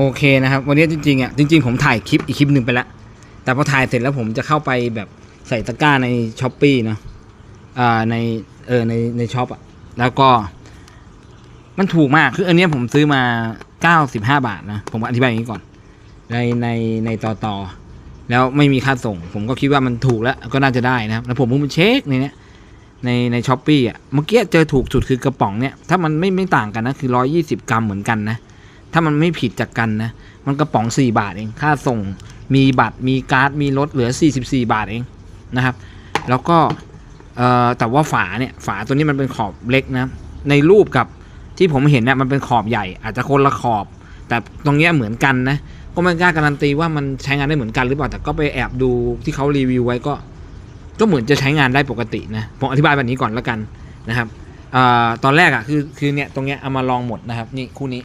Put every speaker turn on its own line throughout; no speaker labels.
โอเคนะครับ วันนี้จริงๆอะจริง ๆ ผมถ่ายคลิปอีกคลิปหนึ่งไปแล้ว แต่พอถ่ายเสร็จแล้วผมจะเข้าไปแบบใส่ตะกร้าในช้อปปีเนาะอ่าในเออในในช็อปอะแล้วก็ มันถูกมากคืออันนี้ผมซื้อมาเก้าสิบห้าบาทนะ ผมอธิบายอย่างนี้ก่อน ในในในต่อต่อแล้วไม่มีค่าส่ง ผมก็คิดว่ามันถูกแล้วก็น่าจะได้นะครับ แล้วผมเพิ่งไปเช็คในเนี้ยในในช้อปปี้อะเมื่อกี้เจอถูกสุดคือกระป๋องเนี่ยถ้ามันไม่ไม่ต่างกันนะคือร้อยี่สิบกรัมเหมือนกันนะ ถ้ามันไม่ผิดจากกันนะ มันกระป๋อง 4 บาทเอง ค่าส่ง มีบัตร มีการ์ด มีลดเหลือ 44 บาทเองนะครับ แล้วก็แต่ว่าฝาเนี่ย ฝาตัวนี้มันเป็นขอบเล็กนะ ในรูปกับที่ผมเห็นเนี่ยมันเป็นขอบใหญ่ อาจจะคนละขอบ แต่ตรงเนี้ยเหมือนกันนะ ก็ไม่กล้าการันตีว่ามันใช้งานได้เหมือนกันหรือเปล่า แต่ก็ไปแอบดูที่เขารีวิวไว้ก็ ก็เหมือนจะใช้งานได้ปกตินะ ผมอธิบายแบบนี้ก่อนแล้วกันนะครับออตอนแรกอะ่ะคือคือเนี่ยตรงเนี้ยเอามาลองหมดนะครับ นี่คู่นี้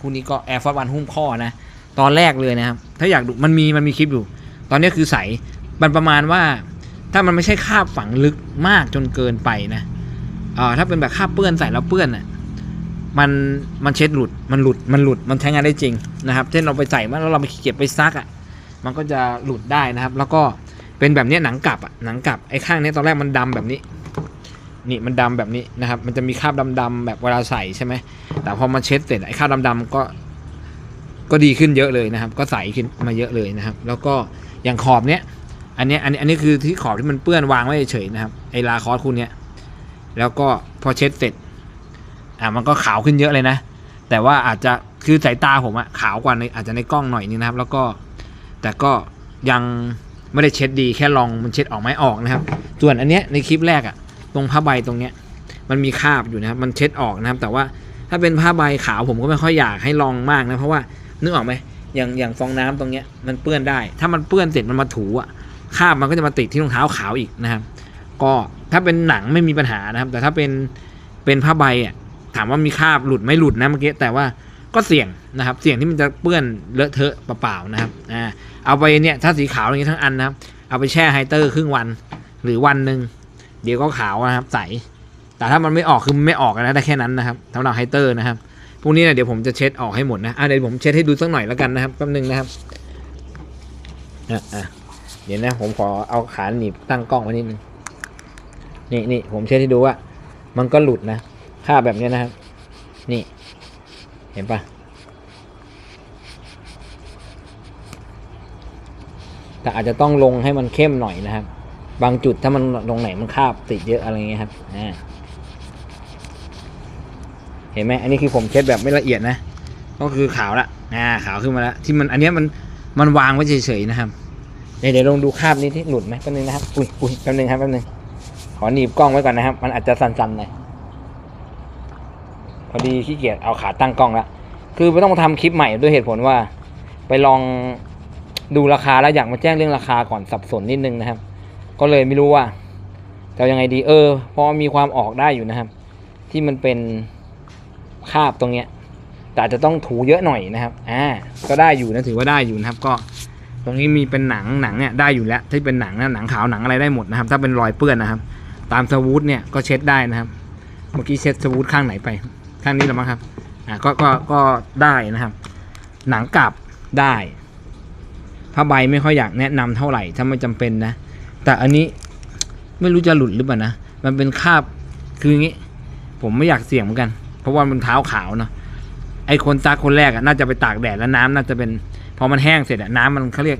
คู่นี้ก็ Air Force One หุ้มข้อนะ ตอนแรกเลยนะครับ ถ้าอยากดูมันมีมันมีคลิปอยู่ ตอนนี้คือใสมันประมาณว่าถ้ามันไม่ใช่คาบฝังลึกมากจนเกินไปนะเอ่อถ้าเป็นแบบคาบเปื้อนใส่แล้วเปื้อนอะมันมันเช็ดหลุดมันหลุดมันหลุดมันใช้งานได้จริงนะครับ เช่นเราไปใส่มาแล้วเราไปเก็บไปซักอะมันก็จะหลุดได้นะครับ แล้วก็เป็นแบบนี้หนังกลับอะหนังกลับไอ้ข้างนี้ตอนแรกมันดำแบบนี้ นี่มันดำแบบนี้นะครับ มันจะมีคราบดำๆแบบเวลาใส่ใช่ไหมแต่พอมาเช็ดเสร็จไอ้คราบดำๆก็ก็ดีขึ้นเยอะเลยนะครับ ก็ใสขึ้นมาเยอะเลยนะครับ แล้วก็อย่างขอบเนี้ยอันเนี้ยอันนี้อันนี้คือที่ขอบที่มันเปื้อนวางไว้เฉยนะครับไอ้ลาคอสคู่เนี้ยแล้วก็พอเช็ดเสร็จอ่ามันก็ขาวขึ้นเยอะเลยนะ แต่ว่าอาจจะคือสายตาผมอะขาวกว่าในอาจจะในกล้องหน่อยนึงนะครับ แล้วก็แต่ก็ยังไม่ได้เช็ดดีแค่ลองมันเช็ดออกไหมออกนะครับ ส่วนอันเนี้ยในคลิปแรกอะ ตรงผ้าใบตรงเนี้ย มันมีคราบอยู่นะครับ มันเช็ดออกนะครับ แต่ว่าถ้าเป็นผ้าใบขาวผมก็ไม่ค่อยอยากให้ลองมากนะ เพราะว่านึกออกไหมอย่างอย่างฟองน้ำตรงเนี้ยมันเปื้อนได้ ถ้ามันเปื้อนเสร็จมันมาถูอะคราบมันก็จะมาติดที่รองเท้าขาวอีกนะครับ ก็ถ้าเป็นหนังไม่มีปัญหานะครับ แต่ถ้าเป็นเป็นผ้าใบอะถามว่ามีคราบหลุดไม่หลุดนะเมื่อกี้แต่ว่าก็เสี่ยงนะครับ เสี่ยงที่มันจะเปื้อนเลอะเทอะเปล่าๆนะครับอ่าเอาไปเนี่ยถ้าสีขาวอย่างนี้ทั้งอันนะครับ เอาไปแช่ไฮเตอร์ครึ่งวันหรือวันหนึ่ง เดี๋ยวก็ขาวนะครับ ใส แต่ถ้ามันไม่ออกคือไม่ออกนะได้แค่นั้นนะครับสำหรับไฮเตอร์นะครับพวกนี้นะเดี๋ยวผมจะเช็ดออกให้หมดนะอะเดี๋ยวผมเช็ดให้ดูสักหน่อยแล้วกันนะครับแป๊บนึงนะครับอะเดี๋ยวนะผมขอเอาขาหนีบตั้งกล้องไว้นิดนึงนี่นี่ผมเช็ดให้ดูว่า มันก็หลุดนะค่าบแบบนี้นะครับ นี่ เห็นปะแต่อาจจะต้องลงให้มันเข้มหน่อยนะครับ บางจุดถ้ามันตรงไหนมันคาบติดเยอะอะไรเงี้ยครับอ่าเห็นไหมอันนี้คือผมเช็ดแบบไม่ละเอียดนะ ก็คือขาวละอ่าขาวขึ้นมาแล้วที่มันอันนี้มันมันวางไว้เฉยๆนะครับเดี๋ยวเดี๋ยวลองดูคาบนี้ที่หลุดไหมแป๊บนึงนะครับอุ้ยอุ้ยแป๊บนึงครับแป๊บนึงขอหนีบกล้องไว้ก่อนนะครับ มันอาจจะสั่นๆหน่อยพอดีขี้เกียจเอาขาตั้งกล้องละคือไม่ต้องทำคลิปใหม่ด้วยเหตุผลว่า ไปลองดูราคาแล้วอยากมาแจ้งเรื่องราคาก่อนสับสนนิดนึงนะครับ ก็เลยไม่รู้ว่าจะยังไงดีเออพอมีความออกได้อยู่นะครับ ที่มันเป็นคาบตรงเนี้ยแต่จะต้องถูเยอะหน่อยนะครับอ่าก็ได้อยู่นะถือว่าได้อยู่นะครับ ก็ตรงนี้มีเป็นหนังหนังเนี่ยได้อยู่แล้วที่เป็นหนังนะหนังขาวหนังอะไรได้หมดนะครับ ถ้าเป็นรอยเปื้อนนะครับ ตามสวูทเนี่ยก็เช็ดได้นะครับ เมื่อกี้เช็ดสวูทข้างไหนไป ข้างนี้หรือมั้งครับอ่าก็ก็ก็ได้นะครับ หนังกลับได้ผ้าใบไม่ค่อยอยากแนะนำเท่าไหร่ถ้าไม่จำเป็นนะ แต่อันนี้ไม่รู้จะหลุดหรือเปล่านะ มันเป็นคราบคืออย่างนี้ ผมไม่อยากเสี่ยงเหมือนกัน เพราะว่ามันเท้าขาวเนาะไอคนซักคนแรกอะน่าจะไปตากแดดแล้วน้ำน่าจะเป็นพอมันแห้งเสร็จอะน้ำมันเขาเรียก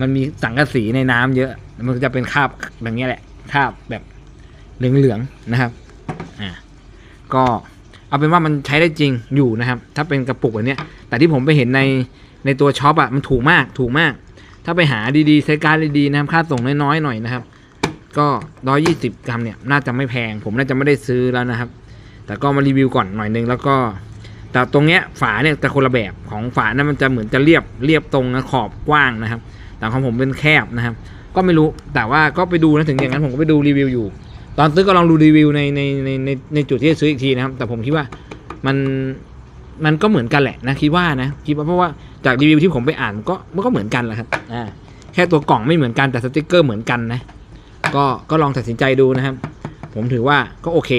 มันมีสังกะสีในน้ำเยอะ มันจะเป็นคราบแบบนี้แหละคราบแบบเหลืองๆนะครับอ่าก็เอาเป็นว่ามันใช้ได้จริงอยู่นะครับ ถ้าเป็นกระปุกแบบเนี้ยแต่ที่ผมไปเห็นในในตัวช็อปอะมันถูกมากถูกมาก ถ้าไปหาดีๆใช้การดีๆนะครับค่าส่งน้อยๆหน่อยนะครับ ก็ร้อยี่สิบกรัมเนี่ยน่าจะไม่แพง ผมน่าจะไม่ได้ซื้อแล้วนะครับ แต่ก็มารีวิวก่อนหน่อยนึงแล้วก็ แต่ตรงเนี้ยฝาเนี่ยจะคนละแบบของฝานั้นมันจะเหมือนจะเรียบเรียบตรงนะขอบกว้างนะครับ แต่ของผมเป็นแคบนะครับ ก็ไม่รู้แต่ว่าก็ไปดูนะถึงอย่างนั้นผมก็ไปดูรีวิวอยู่ ตอนซื้อก็ลองดูรีวิวในในในในในจุดที่จะซื้ออีกทีนะครับ แต่ผมคิดว่ามัน มันก็เหมือนกันแหละนะคิดว่านะคิดว่าเพราะว่าจากรีวิวที่ผมไปอ่านก็มันก็เหมือนกันแหละครับอ่าแค่ตัวกล่องไม่เหมือนกันแต่สติกเกอร์เหมือนกันนะก็ก็ลองตัดสินใจดูนะครับ ผมถือว่าก็โอเค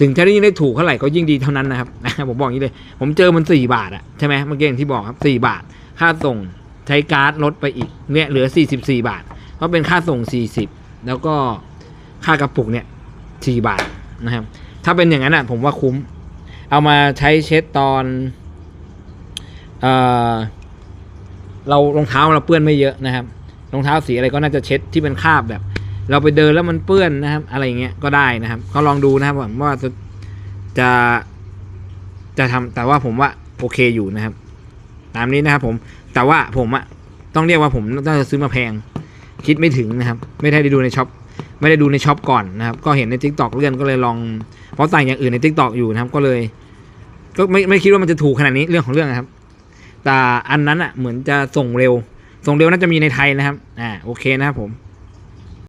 ถึงจะได้ยิ่งได้ถูกเท่าไหร่ก็ยิ่งดีเท่านั้นนะครับผมบอกอย่างนี้เลย ผมเจอมันสี่บาทอะใช่ไหมเมื่อกี้อย่างที่บอกครับสี่บาท ค่าส่งใช้การ์ดลดไปอีกเนี่ยเหลือสี่สิบสี่บาทเพราะเป็นค่าส่งสี่สิบแล้วก็ค่ากระปุกเนี่ยสี่บาทนะครับ ถ้าเป็นอย่างนั้นอะผมว่าคุ้ม เอามาใช้เช็ดตอนเออเรารองเท้าเราเปื้อนไม่เยอะนะครับรองเท้าสีอะไรก็น่าจะเช็ดที่เป็นคราบแบบ เราไปเดินแล้วมันเปื้อนนะครับ อะไรอย่างเงี้ยก็ได้นะครับ ก็ลองดูนะครับว่าว่าจะจะจะทำแต่ว่าผมว่าโอเคอยู่นะครับ ตามนี้นะครับผมแต่ว่าผมอะต้องเรียกว่าผมน่าจะซื้อมาแพง คิดไม่ถึงนะครับ ไม่ได้ดูในช็อปไม่ได้ดูในช็อปก่อนนะครับ ก็เห็นใน t ิ k t o k เลื่อนก็เลยลอง เพราะสั่งอย่างอื่นใน t ิ k t o k อยู่นะครับ ก็เลย ก็ไม่ไม่คิดว่ามันจะถูกขนาดนี้เรื่องของเรื่องนะครับ แต่อันนั้นอะเหมือนจะส่งเร็ว ส่งเร็วน่าจะมีในไทยนะครับ อ่าโอเคนะครับผม